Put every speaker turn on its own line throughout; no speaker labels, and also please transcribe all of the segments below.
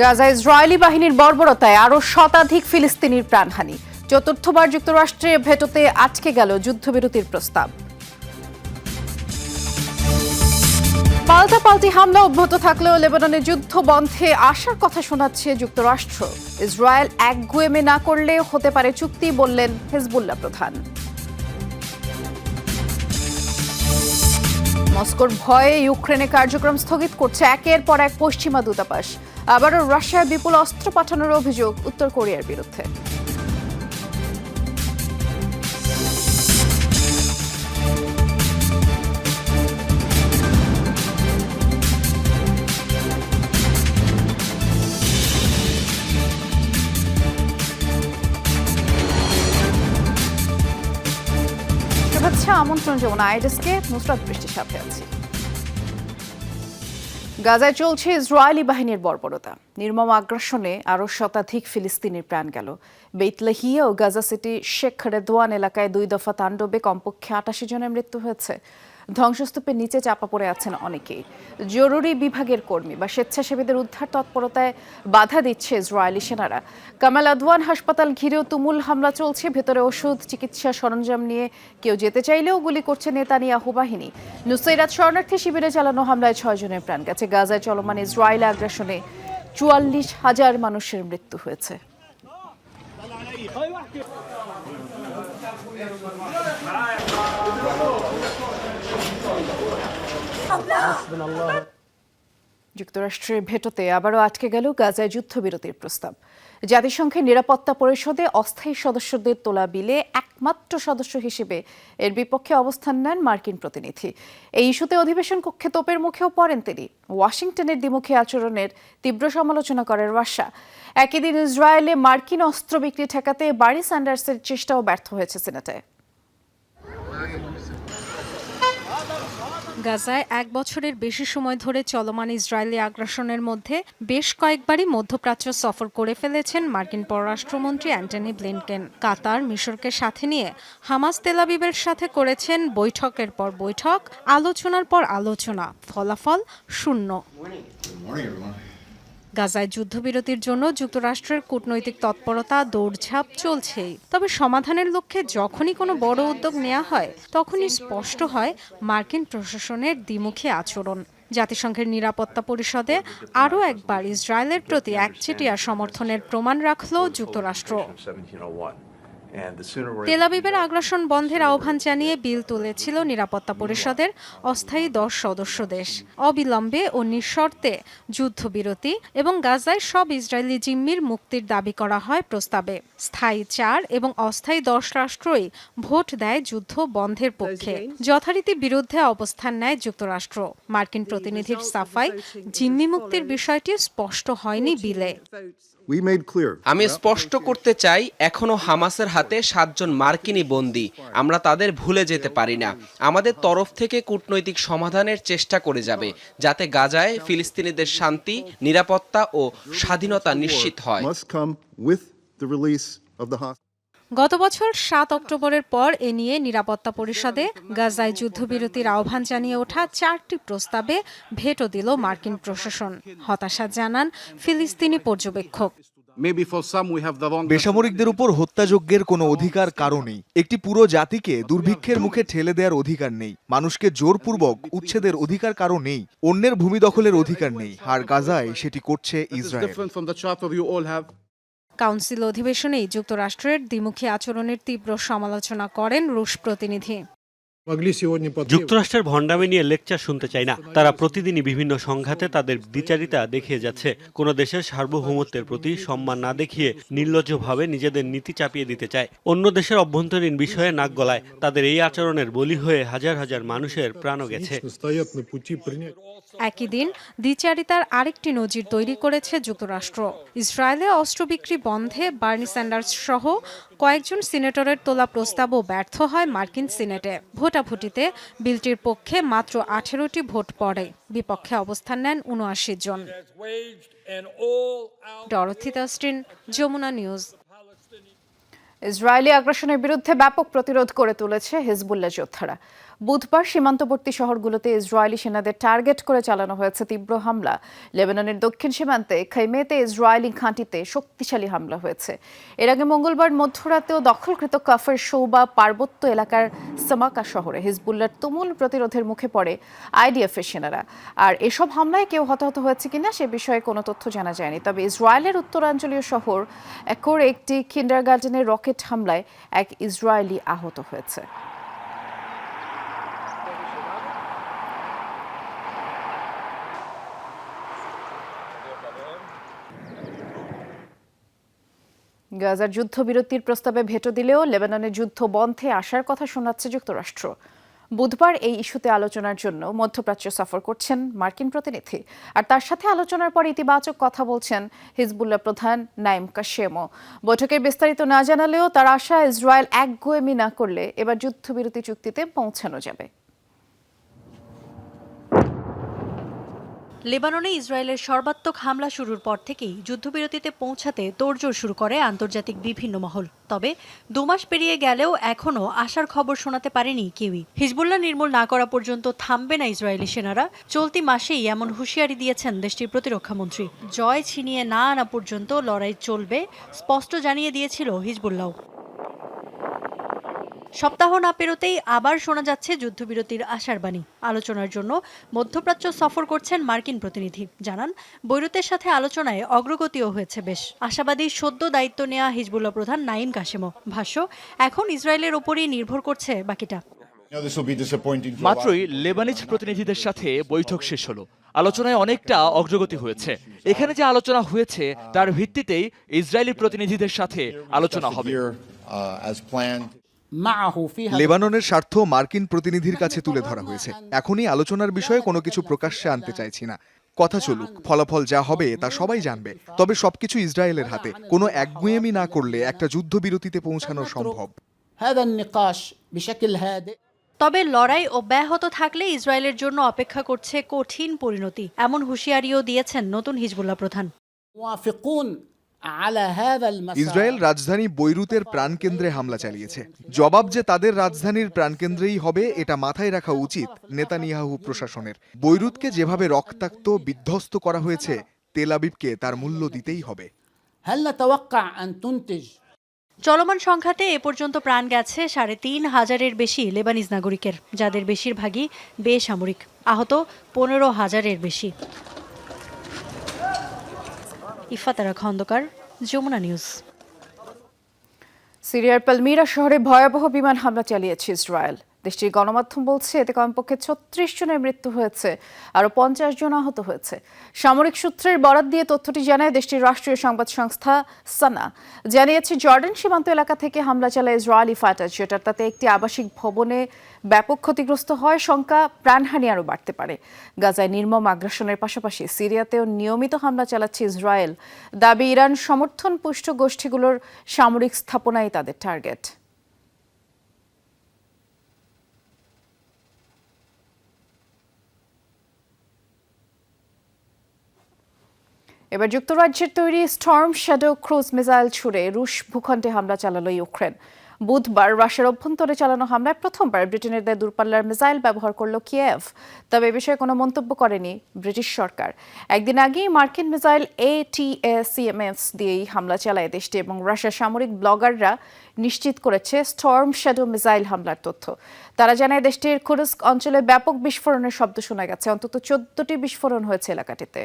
Gaza Israeli বাহিনীর বর্বরতায় আরও শতাধিক ফিলিস্তিনির প্রাণহানি। চতুর্থবার যুক্তরাষ্ট্রে ভেটোতে আটকে গেল যুদ্ধবিরতির প্রস্তাব। পাল্টাপাল্টি হামলা অব্যাহত থাকলেও লেবাননে যুদ্ধ বন্ধে আসার কথা শোনাচ্ছে যুক্তরাষ্ট্র। ইসরায়েল একগুয়েমে না করলে হতে পারে চুক্তি বললেন হেজবুল্লাহ প্রধান। মস্কোর ভয়ে ইউক্রেনে কার্যক্রম স্থগিত করছে একের পর এক পশ্চিমা দূতাবাস। আবারও রাশিয়ায় বিপুল অস্ত্র পাঠানোর অভিযোগ উত্তর কোরিয়ার বিরুদ্ধে। আমন্ত্রণ যেমন আইডেসকে, নুসরাত বৃষ্টির সাথে আছি। গাজায় চলছে ইসরায়েলি বাহিনীর বর্বরতা। নির্মম আগ্রাসনে আরও শতাধিক ফিলিস্তিনির প্রাণ গেল। বেইতলেহিয়া ও গাজা সিটি শেখ রেদোয়ান এলাকায় দুই দফা তাণ্ডবে কমপক্ষে আটাশি জনের মৃত্যু হয়েছে। ধ্বংসস্তূপের নিচে চাপা পড়ে আছেন অনেকেই। জরুরি বিভাগের কর্মী বা স্বেচ্ছাসেবীদের উদ্ধার তৎপরতায় বাধা দিচ্ছে ইসরায়েলি সেনারা। কামাল আদওয়ান হাসপাতাল ঘিরেও তুমুল হামলা চলছে, ভেতরে ওষুধ, চিকিৎসা সরঞ্জাম নিয়ে কেউ যেতে চাইলেও গুলি করছে নেতানিয়াহু বাহিনী। নুসৈরাত শরণার্থী শিবিরে চালানো হামলায় ছয় জনের প্রাণ গেছে। গাজায় চলমান ইসরায়েল আগ্রাসনে চুয়াল্লিশ হাজার মানুষের মৃত্যু হয়েছে। যুক্তরাষ্ট্রের ভেটোতে আবারও আটকে গেল গাজায় যুদ্ধবিরতির প্রস্তাব। জাতিসংঘের নিরাপত্তা পরিষদে অস্থায়ী সদস্যদের তোলা বিলে একমাত্র সদস্য হিসেবে এর বিপক্ষে অবস্থান নেন মার্কিন প্রতিনিধি। এই ইস্যুতে অধিবেশন কক্ষে তোপের মুখেও পড়েন তিনি। ওয়াশিংটনের দ্বিমুখী আচরণের তীব্র সমালোচনা করেন রাশিয়া। একই দিন ইসরায়েলে মার্কিন অস্ত্র বিক্রি ঠেকাতে বারি স্যান্ডার্সের চেষ্টাও ব্যর্থ হয়েছে সিনেটে।
গাজায় এক বছরের বেশি সময় ধরে চলমান ইসরায়েলি আগ্রাসনের মধ্যে বেশ কয়েকবারই মধ্যপ্রাচ্য সফর করে ফেলেছেন মার্কিন পররাষ্ট্রমন্ত্রী অ্যান্টনি ব্লিনকেন। কাতার মিশরকে সাথে নিয়ে হামাস তেলাবিবের সাথে করেছেন বৈঠকের পর বৈঠক, আলোচনার পর আলোচনা, ফলাফল শূন্য। গাজায় যুদ্ধবিরতির জন্য যুক্তরাষ্ট্রের কূটনৈতিক তৎপরতা দৌড়ঝাঁপ চলছেই। তবে সমাধানের লক্ষ্যে যখনই কোনো বড় উদ্যোগ নেওয়া হয়, তখনই স্পষ্ট হয় মার্কিন প্রশাসনের দ্বিমুখী আচরণ। জাতিসংঘের নিরাপত্তা পরিষদে আরও একবার ইসরায়েলের প্রতি একচেটিয়া সমর্থনের প্রমাণ রাখল যুক্তরাষ্ট্র। তেলাবিবের আগ্রাসন বন্ধের আহ্বান জানিয়ে বিল তুলেছিল নিরাপত্তা পরিষদের অস্থায়ী দশ সদস্য দেশ। অবিলম্বে ও নিঃশর্তে যুদ্ধবিরতি এবং গাজায় সব ইসরায়েলি জিম্মির মুক্তির দাবি করা হয় প্রস্তাবে। স্থায়ী চার এবং অস্থায়ী দশ রাষ্ট্রই ভোট দেয় যুদ্ধ বন্ধের পক্ষে। যথারীতি বিরুদ্ধে অবস্থান নেয় যুক্তরাষ্ট্র। মার্কিন প্রতিনিধির সাফাই জিম্মি মুক্তির বিষয়টি স্পষ্ট হয়নি বিলে.
আমি স্পষ্ট করতে চাই এখনও হামাসের হাতে সাতজন মার্কিনি বন্দী। আমরা তাদের ভুলে যেতে পারি না। আমাদের তরফ থেকে কূটনৈতিক সমাধানের চেষ্টা করে যাবে যাতে গাজায় ফিলিস্তিনিদের শান্তি নিরাপত্তা ও স্বাধীনতা নিশ্চিত হয়।
গত বছর সাত অক্টোবরের পর এ নিয়ে নিরাপত্তা পরিষদে গাজায় যুদ্ধবিরতির আহ্বান জানিয়ে ওঠা চারটি প্রস্তাবে ভেটো দিল মার্কিন প্রশাসন। হতাশা জানান ফিলিস্তিনি পর্যবেক্ষক.
বেসামরিকদের উপর হত্যাযজ্ঞের কোনো অধিকার কারও নেই। একটি পুরো জাতিকে দুর্ভিক্ষের মুখে ঠেলে দেওয়ার অধিকার নেই। মানুষকে জোরপূর্বক উচ্ছেদের অধিকার কারও নেই। অন্যের ভূমি দখলের অধিকার নেই। আর গাজায় সেটি করছে ইসরায়েল।
কাউন্সিল অধিবেশনেই যুক্তরাষ্ট্রের দ্বিমুখী আচরণের তীব্র সমালোচনা করেন রুশ প্রতিনিধি।
যুক্তরাষ্ট্রের ভণ্ডামি নিয়ে লেকচার শুনতে চাই না। তারা প্রতিদিনই বিভিন্ন সংঘাতে তাদের দ্বিচারিতা দেখিয়ে যাচ্ছে। কোনো দেশের সার্বভৌমত্বের প্রতি সম্মান না দেখিয়ে নির্লজ্জভাবে নিজেদের নীতি চাপিয়ে দিতে চায়। অন্য দেশের অভ্যন্তরীণ বিষয়ে নাক গলায় তাদের এই আচরণের বলি হয়ে হাজার হাজার মানুষের প্রাণও গেছে।
একই দিন দ্বিচারিতার আরেকটি নজির তৈরি করেছে যুক্তরাষ্ট্র। ইসরায়েলে অস্ত্র বিক্রি বন্ধে বার্নি স্যান্ডার্স সহ কয়েকজন সিনেটরের তোলা প্রস্তাবও ব্যর্থ হয় মার্কিন সিনেটে। ভোটাভুটিতে বিলটির পক্ষে মাত্র আঠেরোটি ভোট পড়ে। বিপক্ষে অবস্থান নেন উনআশি জন। যমুনা নিউজ।
ইসরায়েলি আগ্রাসনের বিরুদ্ধে ব্যাপক প্রতিরোধ করে তুলেছে হিজবুল্লাহ যোদ্ধারা। বুধবার সীমান্তবর্তী শহরগুলোতে ইসরায়েলি সেনাদের টার্গেট করে চালানো হয়েছে তীব্র হামলা। লেবাননের দক্ষিণ সীমান্তে খৈমেতে ইসরায়েলি ঘাঁটিতে শক্তিশালী হামলা হয়েছে। এর আগে মঙ্গলবার মধ্যরাতেও দখলকৃত কাফের সৌবা পার্বত্য এলাকার সামাকা শহরে হিজবুল্লার তুমুল প্রতিরোধের মুখে পড়ে আইডিএফের সেনারা। আর এসব হামলায় কেউ হতাহত হয়েছে কিনা সে বিষয়ে কোনো তথ্য জানা যায়নি। তবে ইসরায়েলের উত্তরাঞ্চলীয় শহর একর একটি কিন্ডারগার্ডেনের রকেট হামলায় এক ইসরায়েলি আহত হয়েছে। গাজার যুদ্ধবিরতির প্রস্তাবে ভেটো দিলেও লেবাননের যুদ্ধ বন্ধে আসার কথা শোনাচ্ছে যুক্তরাষ্ট্র। বুধবার এই ইস্যুতে আলোচনার জন্য মধ্যপ্রাচ্য সফর করছেন মার্কিন প্রতিনিধি। আর তার সাথে আলোচনার পর ইতিবাচক কথা বলছেন হিজবুল্লাহ প্রধান নাইম কাশেমো। বৈঠকের বিস্তারিত না জানালেও তার আশা ইসরায়েল একগুয়েমি না করলে এবার যুদ্ধবিরতি চুক্তিতে পৌঁছানো যাবে।
লেবাননে ইসরায়েলের সর্বাত্মক হামলা শুরুর পর থেকেই যুদ্ধবিরতিতে পৌঁছাতে তোড়জোড় শুরু করে আন্তর্জাতিক বিভিন্ন মহল। তবে দুমাস পেরিয়ে গেলেও এখনও আশার খবর শোনাতে পারেনি কেউই। হিজবুল্লাহ নির্মূল না করা পর্যন্ত থামবে না ইসরায়েলি সেনারা। চলতি মাসেই এমন হুঁশিয়ারি দিয়েছেন দেশটির প্রতিরক্ষামন্ত্রী জয় ছিনিয়ে না আনা পর্যন্ত লড়াই চলবে, স্পষ্ট জানিয়ে দিয়েছিল হিজবুল্লাহ সপ্তাহ না পেরোতেই আবার শোনা যাচ্ছে যুদ্ধবিরতির আশার বাণী। আলোচনার জন্য মধ্যপ্রাচ্য সফর করছেন মার্কিন প্রতিনিধি। জানান বৈরুতের সাথে আলোচনায় অগ্রগতিও হয়েছে বেশ। আশাবাদী সদ্য দায়িত্ব নেওয়া হিজবুল্লাহ প্রধান নাইম কাশেমো ভাষ্য এখন ইসরায়েলের ওপরই নির্ভর করছে বাকিটা।
মাত্রই লেবানিজ প্রতিনিধিদের সাথে বৈঠক শেষ হলো। আলোচনায় অনেকটা অগ্রগতি হয়েছে। এখানে যে আলোচনা হয়েছে তার ভিত্তিতেই ইসরায়েলি প্রতিনিধিদের সাথে আলোচনা হবে।
লেবাননের স্বার্থ মার্কিন প্রতিনিধির কাছে তুলে ধরা হয়েছে। এখনই আলোচনার বিষয়ে কোনো কিছু প্রকাশ্যে আনতে চাইছি না। কথা চলুক ফলাফল যা হবে তা সবাই জানবে। তবে সবকিছু ইসরায়েলের হাতে। কোনো একগুয়েমি না করলে একটা যুদ্ধবিরতিতে পৌঁছানো সম্ভব।
তবে লড়াই অব্যাহত থাকলে ইসরায়েলের জন্য অপেক্ষা করছে কঠিন পরিণতি। এমন হুঁশিয়ারিও দিয়েছেন নতুন হিজবুল্লাহ প্রধান।
ইসরায়েল রাজধানী বৈরুতের প্রাণকেন্দ্রে হামলা চালিয়েছে। জবাব যে তাদের রাজধানীর প্রাণকেন্দ্রেই হবে এটা মাথায় রাখা উচিত নেতানিয়াহু প্রশাসনের। বৈরুতকে যেভাবে রক্তাক্ত বিধ্বস্ত করা হয়েছে তেল আবিবকে তার মূল্য দিতেই হবে।
চলমান সংঘাতে এ পর্যন্ত প্রাণ গেছে সাড়ে তিন হাজারের বেশি লেবানিজ নাগরিকের যাদের বেশিরভাগই বেসামরিক। আহত পনেরো হাজারের বেশি। ইফাতারা খন্দকার যমুনা নিউজ।
সিরিয়ার পালমিরা শহরে ভয়াবহ বিমান হামলা চালিয়েছে ইসরায়েল। দেশটির গণমাধ্যম বলছে, এতে কমপক্ষে ছত্রিশ জনের মৃত্যু হয়েছে, আরও পঞ্চাশ জন আহত হয়েছে। সামরিক সূত্রের বরাত দিয়ে তথ্যটি জানায় দেশটির রাষ্ট্রীয় সংবাদ সংস্থা সানা। জানিয়েছে, জর্ডান সীমান্ত এলাকা থেকে হামলা চালায় ইসরায়েলি ফাইটার জেটার তাতে একটি আবাসিক ভবনে ব্যাপক ক্ষতিগ্রস্ত হয় শঙ্কা প্রাণহানি আরও বাড়তে পারে। গাজায় নির্মম আগ্রাসনের পাশাপাশি সিরিয়াতেও নিয়মিত হামলা চালাচ্ছে ইসরায়েল। দাবি, ইরান সমর্থন পুষ্ট গোষ্ঠীগুলোর সামরিক স্থাপনাই তাদের টার্গেট। এবার যুক্তরাজ্যের তৈরি স্টর্ম শ্যাডো ক্রুজ মিসাইল ছুড়ে রুশ ভূখণ্ডে হামলা চালালো ইউক্রেন। বুধবার রাশিয়ার অভ্যন্তরে চালানো হামলায় প্রথমবার ব্রিটেনের দেয় দূরপাল্লার মিসাইল ব্যবহার করল কিয়েভ। তবে এ বিষয়ে কোনো মন্তব্য করেনি ব্রিটিশ সরকার। একদিন আগেই মার্কিন মিসাইল এ টি সিএমএস দিয়েই হামলা চালায় দেশটি এবং রাশিয়ার সামরিক ব্লগাররা নিশ্চিত করেছে স্টর্ম শ্যাডো মিসাইল হামলার তথ্য। তারা জানায়, দেশটির কুরস্ক অঞ্চলে ব্যাপক বিস্ফোরণের শব্দ শোনা গেছে। অন্তত চোদ্দটি বিস্ফোরণ হয়েছে এলাকাটিতে।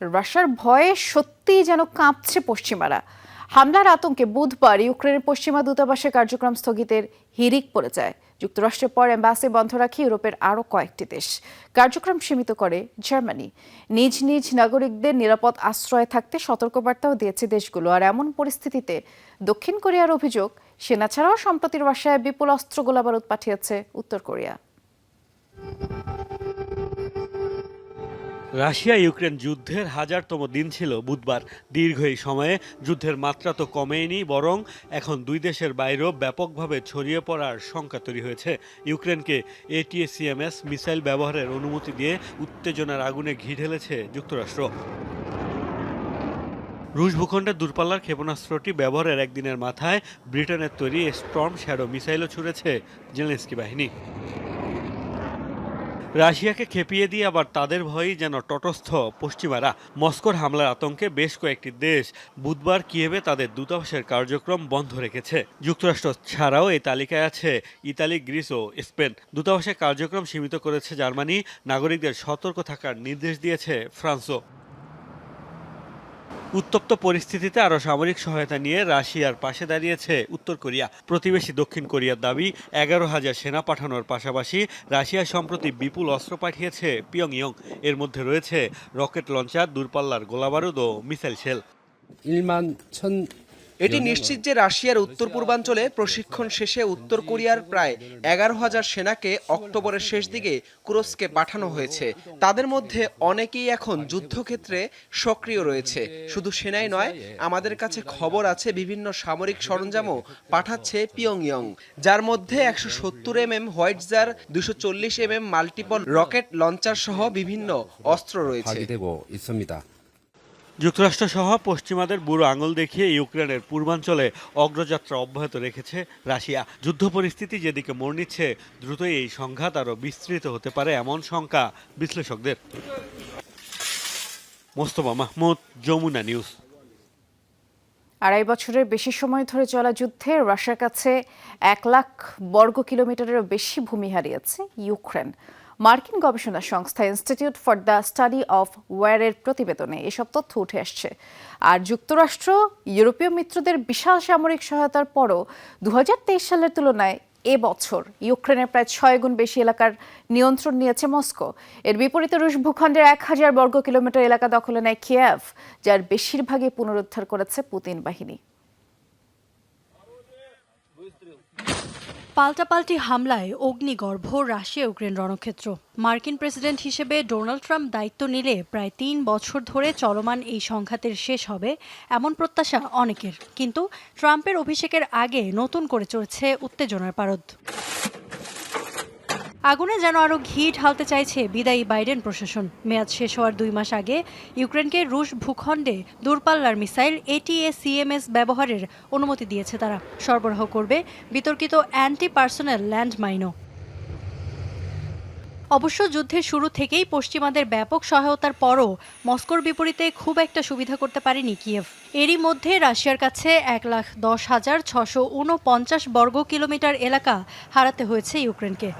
রাশিয়ার ভয়ে সত্যিই যেন কাঁপছে পশ্চিমারা। হামলার আতঙ্কে বুধবার ইউক্রেনের পশ্চিমা দূতাবাসের কার্যক্রম স্থগিতের হিরিক পড়ে যায়। যুক্তরাষ্ট্রের পর এম্বাসি বন্ধ রাখে ইউরোপের আরও কয়েকটি দেশ। কার্যক্রম সীমিত করে জার্মানি। নিজ নিজ নাগরিকদের নিরাপদ আশ্রয়ে থাকতে সতর্কবার্তাও দিয়েছে দেশগুলো। আর এমন পরিস্থিতিতে দক্ষিণ কোরিয়ার অভিযোগ, সেনা ছাড়াও সম্প্রতি রাশিয়ায় বিপুল অস্ত্র গোলাবারুদ পাঠিয়েছে উত্তর কোরিয়া।
রাশিয়া ইউক্রেন যুদ্ধের হাজারতম দিন ছিল বুধবার। দীর্ঘ এই সময়ে যুদ্ধের মাত্রা তো কমেনি বরং এখন দুই দেশের বাইরেও ব্যাপকভাবে ছড়িয়ে পড়ার শঙ্কা তৈরি হয়েছে। ইউক্রেনকে এটিএসিএমএস মিসাইল ব্যবহারের অনুমতি দিয়ে উত্তেজনার আগুনে ঘি ঢেলেছে যুক্তরাষ্ট্র। রুশ ভূখণ্ডে দূরপাল্লার ক্ষেপণাস্ত্রটি ব্যবহারের একদিনের মাথায় ব্রিটেনের তৈরি স্টর্ম শ্যাডো মিসাইলও ছুড়েছে জেলেন্সকি বাহিনী। রাশিয়াকে খেপিয়ে দিয়ে আবার তাদের ভয়েই যেন তটস্থ পশ্চিমারা। মস্কোর হামলার আতঙ্কে বেশ কয়েকটি দেশ বুধবার কিয়েভে তাদের দূতাবাসের কার্যক্রম বন্ধ রেখেছে। যুক্তরাষ্ট্র ছাড়াও এই তালিকায় আছে ইতালি, গ্রিস ও স্পেন। দূতাবাসের কার্যক্রম সীমিত করেছে জার্মানি। নাগরিকদের সতর্ক থাকার নির্দেশ দিয়েছে ফ্রান্সও। উত্তপ্ত পরিস্থিতিতে আরও সামরিক সহায়তা নিয়ে রাশিয়ার পাশে দাঁড়িয়েছে উত্তর কোরিয়া। প্রতিবেশী দক্ষিণ কোরিয়ার দাবি, এগারো হাজার সেনা পাঠানোর পাশাপাশি রাশিয়া সম্প্রতি বিপুল অস্ত্র পাঠিয়েছে পিয়ংইয়ং। এর মধ্যে রয়েছে রকেট লঞ্চার, দূরপাল্লার গোলাবারুদ ও মিসাইল শেল।
এটি নিশ্চিত যে রাশিয়ার উত্তর পূর্বাঞ্চলে প্রশিক্ষণ শেষে উত্তর কোরিয়ার প্রায় এগারো হাজার সেনাকে অক্টোবরের শেষ দিকে কুরস্কে পাঠানো হয়েছে। তাদের মধ্যে অনেকেই এখন যুদ্ধক্ষেত্রে সক্রিয় রয়েছে। শুধু সেনাই নয়, আমাদের কাছে খবর আছে বিভিন্ন সামরিক সরঞ্জামও পাঠাচ্ছে পিয়ংইয়ং, যার মধ্যে একশো সত্তর এম এম হোয়াইটজার, দুশো চল্লিশ M M multiple rocket launcher সহ বিভিন্ন অস্ত্র রয়েছে।
যুক্তরাষ্ট্র সহ পশ্চিমাদের বুড়ো আঙুল দেখিয়ে ইউক্রেনের পূর্বাঞ্চলে অগ্রযাত্রা অব্যাহত রেখেছে রাশিয়া। যুদ্ধ পরিস্থিতি যেদিকে মোড় নিচ্ছে, দ্রুতই এই সংঘাত আরও বিস্তৃত হতে পারে এমন শঙ্কা বিশ্লেষকদের। মোস্তফা মাহমুদ, যমুনা নিউজ।
আড়াই বছরের বেশি সময় ধরে চলা যুদ্ধে রাশিয়ার কাছে এক লাখ বর্গ কিলোমিটারেরও বেশি ভূমি হারিয়েছে ইউক্রেন। মার্কিন গবেষণা সংস্থা institute for the study of ওয়ারের প্রতিবেদনে এসব তথ্য উঠে আসছে। আর যুক্তরাষ্ট্র, ইউরোপীয় মিত্রদের বিশাল সামরিক সহায়তার পরও দু হাজার তেইশ সালের তুলনায় এবছর ইউক্রেনের প্রায় ছয় গুণ বেশি এলাকার নিয়ন্ত্রণ নিয়েছে মস্কো। এর বিপরীতে রুশ ভূখণ্ডের এক হাজার বর্গ কিলোমিটার এলাকা দখলে নেয় কিয়েভ, যার বেশিরভাগই পুনরুদ্ধার করেছে পুতিন বাহিনী।
পাল্টাপাল্টি হামলায় অগ্নিগর্ভ, রাশিয়া, ইউক্রেন রণক্ষেত্র। মার্কিন প্রেসিডেন্ট হিসেবে ডোনাল্ড ট্রাম্প দায়িত্ব নিলে প্রায় তিন বছর ধরে চলমান এই সংঘাতের শেষ হবে এমন প্রত্যাশা অনেকের। কিন্তু ট্রাম্পের অভিষেকের আগে নতুন করে চলছে উত্তেজনার পারদ। আগুনে যেন আরও ঘি ঢালতে চাইছে বিদায়ী বাইডেন প্রশাসন। মেয়াদ শেষ হওয়ার দুই মাস আগে ইউক্রেনকে রুশ ভূখণ্ডে দূরপাল্লার মিসাইল এটিএ সিএমএস ব্যবহারের অনুমতি দিয়েছে তারা। সরবরাহ করবে বিতর্কিত অ্যান্টি পার্সোনাল ল্যান্ড মাইনও অবশ্য যুদ্ধের শুরু থেকেই পশ্চিমাদের ব্যাপক সহায়তার পরও মস্কোর বিপরীতে খুব একটা সুবিধা করতে পারেনি কিয়েভ। এরই মধ্যে রাশিয়ার কাছে এক লাখ দশ হাজার ছশো উনপঞ্চাশ বর্গ কিলোমিটার এলাকা হারাতে হয়েছে ইউক্রেনকে।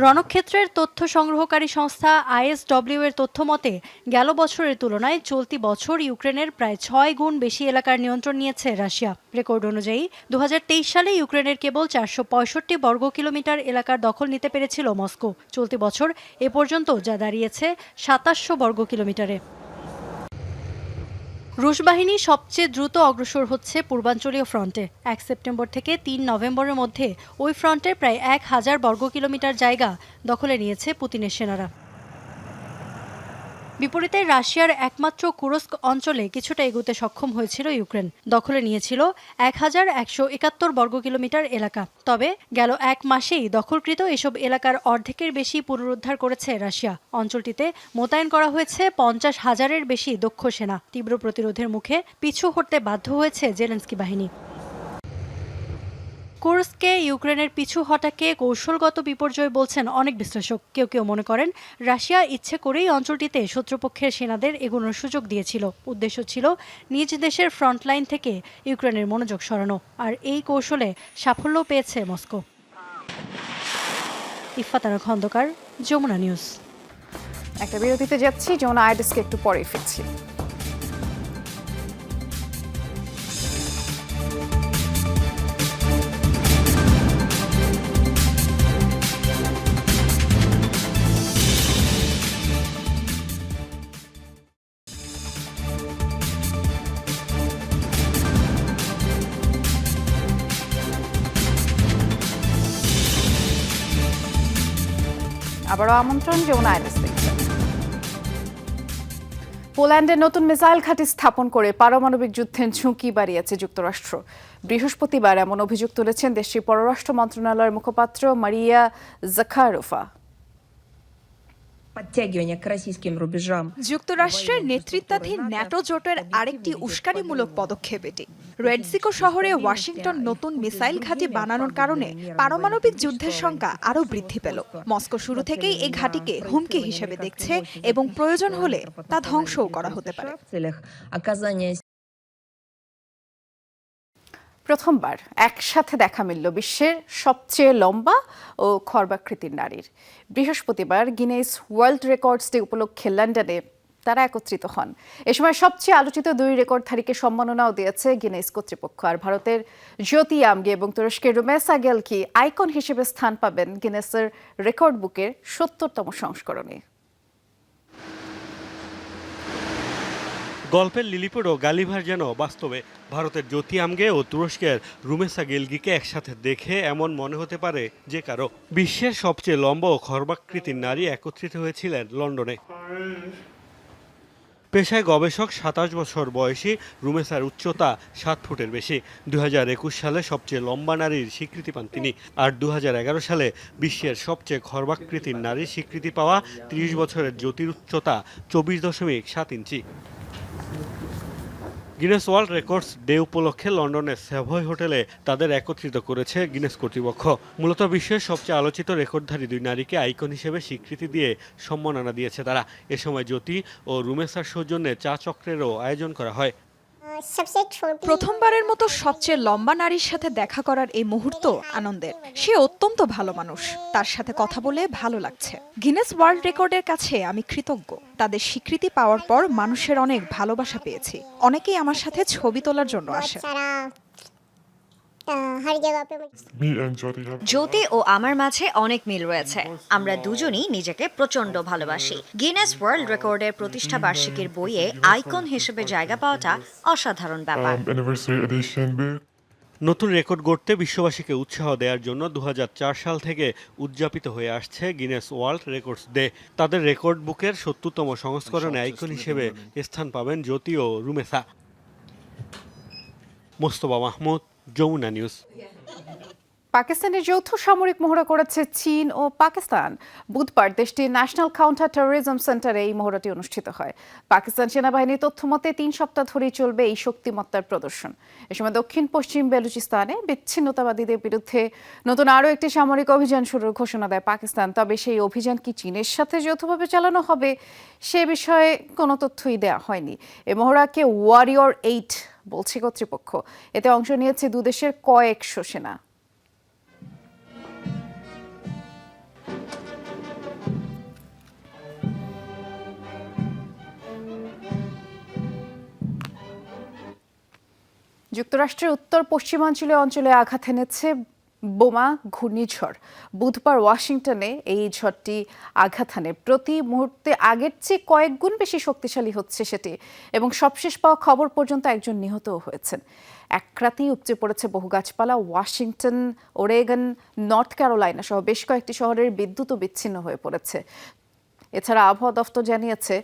রণক্ষেত্রের তথ্য সংগ্রহকারী সংস্থা আইএসডব্লিউ এর তথ্য মতে, গেল বছরের তুলনায় চলতি বছর ইউক্রেনের প্রায় ছয় গুণ বেশি এলাকার নিয়ন্ত্রণ নিয়েছে রাশিয়া। রেকর্ড অনুযায়ী দু হাজার তেইশ সালে ইউক্রেনের কেবল চারশো পঁয়ষট্টি বর্গ কিলোমিটার এলাকার দখল নিতে পেরেছিল মস্কো। চলতি বছর এ পর্যন্ত যা দাঁড়িয়েছে সাতাশশো বর্গ কিলোমিটারে। রুশ বাহিনী সবচেয়ে দ্রুত অগ্রসর হচ্ছে পূর্বাঞ্চলীয় ফ্রন্টে। এক সেপ্টেম্বর থেকে তিন নভেম্বরের মধ্যে ওই ফ্রন্টের প্রায় এক হাজার বর্গ কিলোমিটার জায়গা দখলে নিয়েছে পুতিনের সেনারা। বিপরীতে রাশিয়ার একমাত্র কুরস্ক অঞ্চলে কিছুটা এগোতে সক্ষম হয়েছিল ইউক্রেন। দখলে নিয়েছিল এক হাজার একশো একাত্তর বর্গ কিলোমিটার এলাকা। তবে গেল এক মাসেই দখলকৃত এসব এলাকার অর্ধেকের বেশি পুনরুদ্ধার করেছে রাশিয়া। অঞ্চলটিতে মোতায়েন করা হয়েছে পঞ্চাশ হাজারের বেশি দক্ষ সেনা। তীব্র প্রতিরোধের মুখে পিছু হটতে বাধ্য হয়েছে জেলেন্সকি বাহিনী। কুর্সকে ইউক্রেনের পিছু হটাকে কৌশলগত বিপর্যয় বলছেন অনেক বিশ্লেষক। কেউ কেউ মনে করেন, রাশিয়া ইচ্ছে করেই অঞ্চলটিতে শত্রুপক্ষের সেনাদের এগোনোর সুযোগ দিয়েছিল। উদ্দেশ্য ছিল নিজ দেশের ফ্রন্টলাইন থেকে ইউক্রেনের মনোযোগ সরানো, আর এই কৌশলে সাফল্য পেয়েছে মস্কো। ইফাতারা খন্দকার, যমুনা নিউজ।
একটা বিরতিতে যাচ্ছি, যেমন আইডিসকে একটু পরে ফিরছি। আবারও আমন্ত্রণ যেমন দেখছেন পোল্যান্ডে নতুন মিসাইল ঘাঁটি স্থাপন করে পারমাণবিক যুদ্ধের ঝুঁকি বাড়িয়েছে যুক্তরাষ্ট্র। বৃহস্পতিবার এমন অভিযোগ তুলেছেন দেশটির পররাষ্ট্র মন্ত্রণালয়ের মুখপাত্র মারিয়া জাখারোফা
যুক্তরাষ্ট্রের নেতৃত্বাধীন ন্যাটো জোটের আরেকটি উস্কানিমূলক পদক্ষেপ এটি। রেডসিকো শহরে ওয়াশিংটন নতুন মিসাইল ঘাঁটি বানানোর কারণে পারমাণবিক যুদ্ধের সংখ্যা আরও বৃদ্ধি পেল। মস্কো শুরু থেকেই এই ঘাঁটিকে হুমকি হিসেবে দেখছে এবং প্রয়োজন হলে তা ধ্বংসও করা হতে পারে।
প্রথমবার একসাথে দেখা মিলল বিশ্বের সবচেয়ে লম্বা ও খর্বাকৃতির নারীর। বৃহস্পতিবার গিনেস ওয়ার্ল্ড রেকর্ডস ডে উপলক্ষে লন্ডনে তারা একত্রিত হন। এ সময় সবচেয়ে আলোচিত দুই রেকর্ডধারীকে সম্মাননাও দিয়েছে গিনেস কর্তৃপক্ষ। আর ভারতের জ্যোতি আমগে এবং তুরস্কের রুমেসা গেলকি আইকন হিসেবে স্থান পাবেন গিনেসের রেকর্ড বুকের সত্তরতম সংস্করণে।
গল্পের লিলিপুর ও গালিভার যেন বাস্তবে ভারতের জ্যোতি আমগে ও তুরস্কের রুমেসা গেলগিকে একসাথে দেখে এমন মনে হতে পারে যে কারও বিশ্বের সবচেয়ে লম্বা ও খর্বাকৃতির নারী একত্রিত হয়েছিলেন লন্ডনে। পেশায় গবেষক, সাতাশ বছর বয়সী, রুমেসার উচ্চতা সাত ফুটের বেশি। দু হাজার একুশ সালে সবচেয়ে লম্বা নারীর স্বীকৃতি পান তিনি। আর দু হাজার এগারো সালে বিশ্বের সবচেয়ে খর্বাকৃতির নারীর স্বীকৃতি পাওয়া ত্রিশ বছরের জ্যোতির উচ্চতা চব্বিশ দশমিক সাত inch. Guinness world records day উপলক্ষে লন্ডনের সেভয় হোটেলে তাদের একত্রিত করেছে গিনেস কর্তৃপক্ষ। মূলত বিশ্বের সবচেয়ে আলোচিত রেকর্ডধারী দুই নারীকে আইকন হিসেবে স্বীকৃতি দিয়ে সম্মাননা দিয়েছে তারা। এ সময় জ্যোতি ও রুমেসার সৌজন্যে চা চক্রেরও আয়োজন করা হয়।
প্রথমবারের মতো সবচেয়ে লম্বা নারীর সাথে দেখা করার এই মুহূর্ত আনন্দের। সে অত্যন্ত ভালো মানুষ। তার সাথে কথা বলে ভালো লাগছে। গিনেস ওয়ার্ল্ড রেকর্ডের কাছে আমি কৃতজ্ঞ। তাদের স্বীকৃতি পাওয়ার পর মানুষের অনেক ভালোবাসা পেয়েছি। অনেকেই আমার সাথে ছবি তোলার জন্য আসে।
জ্যোতি ও আমার মাঝে অনেক মিল রয়েছে। আমরা দুজনই নিজেকে প্রচণ্ড ভালোবাসি। গিনেস ওয়ার্ল্ড রেকর্ডের প্রতিষ্ঠা বার্ষিকীর বইয়ে আইকন হিসেবে জায়গা পাওয়াটা অসাধারণ ব্যাপার।
নতুন রেকর্ড গড়তে বিশ্ববাসীকে উৎসাহ দেওয়ার জন্য দু হাজার চার সাল থেকে উদযাপিত হয়ে আসছে গিনেস ওয়ার্ল্ড রেকর্ডস ডে তাদের রেকর্ড বুকের সত্তরতম সংস্করণে আইকন হিসেবে স্থান পাবেন জ্যোতি ও রুমেসা। মোস্তফা মাহমুদ যমুনা নিউজ।
পাকিস্তানের যৌথ সামরিক মহড়া করেছে চীন ও পাকিস্তান। বুধবার দেশটির ন্যাশনাল কাউন্টার টেরোরিজম সেন্টারে এই মহড়াটি অনুষ্ঠিত হয়। পাকিস্তান সেনাবাহিনীর তথ্য মতে, তিন সপ্তাহ ধরেই চলবে এই শক্তিমত্তার প্রদর্শন। এ সময় দক্ষিণ পশ্চিম বেলুচিস্তানে বিচ্ছিন্নতাবাদীদের বিরুদ্ধে নতুন আরও একটি সামরিক অভিযান শুরুর ঘোষণা দেয় পাকিস্তান। তবে সেই অভিযান কি চীনের সাথে যৌথভাবে চালানো হবে, সে বিষয়ে কোনো তথ্যই দেওয়া হয়নি। এ মহড়াকে ওয়ারিয়র এইট বলছে কর্তৃপক্ষ। এতে অংশ নিয়েছে দুদেশের কয়েকশো সেনা। যুক্তরাষ্ট্রের উত্তর পশ্চিমাঞ্চলীয় অঞ্চলে আঘাত এনেছে বোমা ঘূর্ণিঝড়। বুধবার ওয়াশিংটনে এই ঝড়টি আঘাত হানে। প্রতি মুহূর্তে আগের চেয়ে কয়েক গুণ বেশি শক্তিশালী হচ্ছে সেটি এবং সবশেষ পাওয়া খবর পর্যন্ত একজন নিহতও হয়েছেন। এক রাতেই উপচে পড়েছে বহু গাছপালা, ওয়াশিংটন, ওরেগন, নর্থ ক্যারোলাইনা সহ বেশ কয়েকটি শহরের বিদ্যুৎও বিচ্ছিন্ন হয়ে পড়েছে। এছাড়া আবহাওয়া দফতর জানিয়েছে,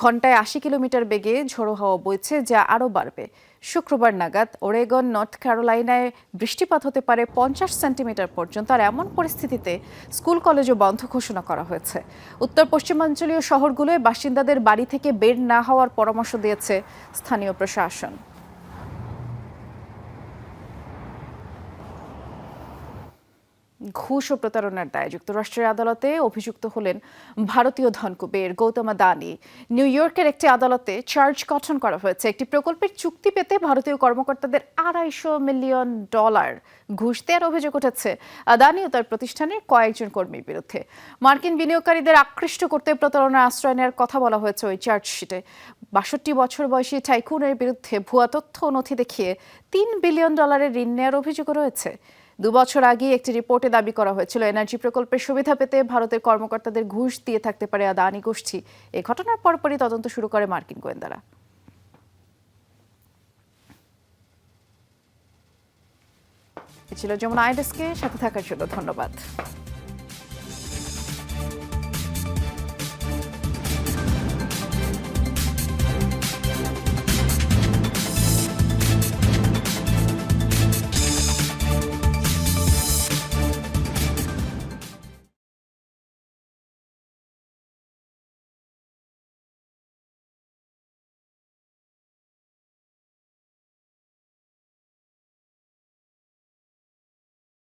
ঘন্টায় আশি কিলোমিটার বেগে ঝোড়ো হাওয়া বইছে যা আরও বাড়বে। শুক্রবার নাগাদ ওরেগন, নর্থ ক্যারোলাইনায় বৃষ্টিপাত হতে পারে পঞ্চাশ সেন্টিমিটার পর্যন্ত, আর এমন পরিস্থিতিতে স্কুল কলেজও বন্ধ ঘোষণা করা হয়েছে। উত্তর পশ্চিমাঞ্চলীয় শহরগুলোয় বাসিন্দাদের বাড়ি থেকে বের না হওয়ার পরামর্শ দিয়েছে স্থানীয় প্রশাসন। ঘুষ ও প্রতারণার দায়ে। যুক্তরাষ্ট্রের আদালতে অভিযুক্ত হলেন ভারতীয় ধনকুবের গৌতম আদানি নিউ ইয়র্কের একটি আদালতে চার্জ গঠন করা হয়েছে। একটি প্রকল্পের চুক্তি পেতে ভারতীয় কর্মকর্তাদের আড়াইশো মিলিয়ন ডলার ঘুষ দেওয়ার অভিযোগ উঠেছে। আদানি ও তার প্রতিষ্ঠানের কয়েকজন কর্মীর বিরুদ্ধে। মার্কিন বিনিয়োগকারীদের আকৃষ্ট করতে প্রতারণার আশ্রয় নেওয়ার কথা বলা হয়েছে ওই চার্জশিটে বাষট্টি বছর বয়সী টাইকুনের বিরুদ্ধে ভুয়া তথ্য নথি দেখিয়ে তিন বিলিয়ন ডলারের ঋণ নেওয়ার অভিযোগও রয়েছে। দু বছর আগে একটি রিপোর্টে দাবি করা হয়েছিল, এনার্জি প্রকল্পের সুবিধা পেতে ভারতের কর্মকর্তাদের ঘুষ দিয়ে থাকতে পারে আদানি গোষ্ঠী। এ ঘটনার পরপরই তদন্ত শুরু করে মার্কিন গোয়েন্দারা। ছিল যেমন আইডেসকে সাথে থাকার জন্য ধন্যবাদ।